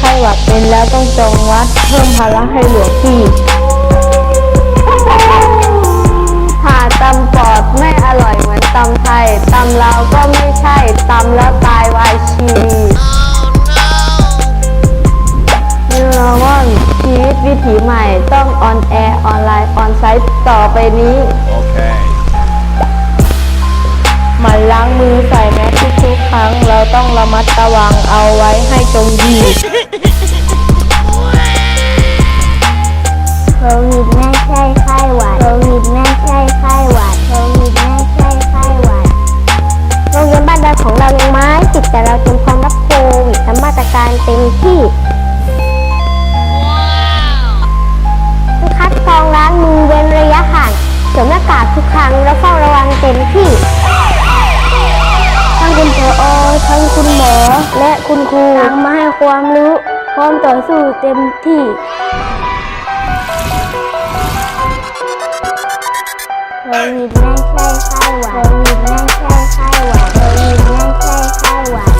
หวัดเป็นแล้วต้องจองวัดเพิ่มภาระให้หลวงพี่ถ้าตำปอดไม่อร่อยเหมือนตำไทยตำลาวก็ไม่ใช่ตำแล้วตายวายชีนิวโรมชีวิตวิถีใหม่ต้องออนแอร์ออนไลน์ออนไซต์ต่อไปนี้ Okay. หมันล้างมือใส่แมสทุกๆครั้ง เราต้องระมัดระวังเอาไว้ให้จงดี โควิดไม่ใช่ไข้หวัดโควิดไม่ใช่ไข้หวัดโควิดไม่ใช่ไข้หวัดโรงเรียนบ้านดอนของเรายังไม้ติดแต่เราเตรียมพร้อมรับโควิดทำมาตรการเต็มที่คัดกรองล้างมือเว้นระยะห่างสวมหน้ากากทุกครั้งแล้วเฝ้าระวังเต็มที่ทั้งคุณผอทั้งคุณหมอและคุณครูต่างมาให้ความรู้พร้อมต่อสู้เต็มที่ วิดไม่ใช่ไข้หวัดโควิดไม่ใช่ไข้หวัดโควิดไม่ใช่ไข้หวัด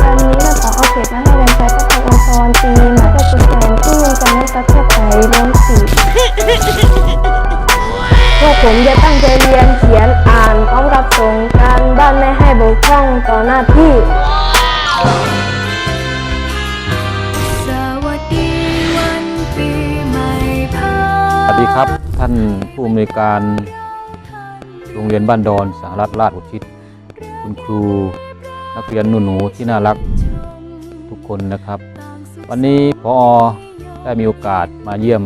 วันนี้เราขอเอาเขตมาให้แรงใจพระไทยองค์กรทีมและตัวแทนที่มีการให้ประเทศไทยล้นสีพวกผมจะตั้งใจเรียนเขียนอ่านพร้อมกับส่งการบ้านไม่ให้บกพร่องต่อหน้าที่สวัสดีวันปีใหม่พาสวัสดีครับ ท่านผู้อำนวยการโรงเรียนบ้านดอนสหรัฐราชอุทิศคุณครูนักเรียนหนูหนูที่น่ารักทุกคนนะครับ วันนี้พอได้มีโอกาสมาเยี่ยม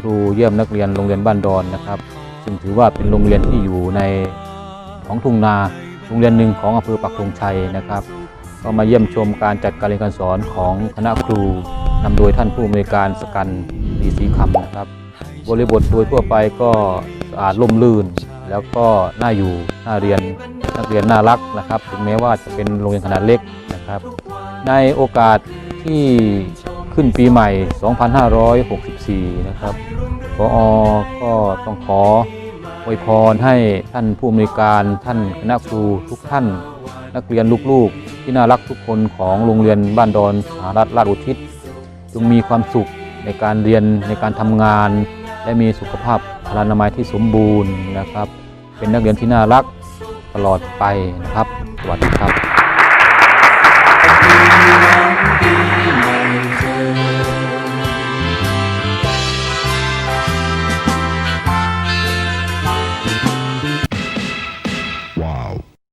ครูเยี่ยมนักเรียนโรงเรียนบ้านดอนนะครับ ซึ่งถือว่าเป็นโรงเรียนที่อยู่ในของทุ่งนาโรงเรียนหนึ่งของอำเภอปักธงชัยนะครับ ก็มาเยี่ยมชมการจัดการเรียนการสอนของคณะครูนำโดยท่านผู้อำนวยการสกันดีศรีคำนะครับ บริบทโดยทั่วไปก็สะอาดร่มรื่น แล้วก็น่าอยู่น่าเรียนนักเรียนน่ารักนะครับ ถึงแม้ว่าจะเป็นโรงเรียนขนาดเล็กนะครับ ในโอกาสที่ขึ้นปีใหม่ 2564 นะครับพอก็ต้องขออวยพรให้ท่านผู้อำนวยการท่านคณะครูทุกท่าน นักเรียนลูกๆ ที่น่ารักทุกคนของโรงเรียนบ้านดอนสหรัฐราชอุทิศจงมีความสุข ในการเรียนในการทำงาน และมีสุขภาพพลานามัยที่สมบูรณ์นะครับ เป็นนักเรียนที่น่ารักตลอดไปนะครับ สวัสดีครับ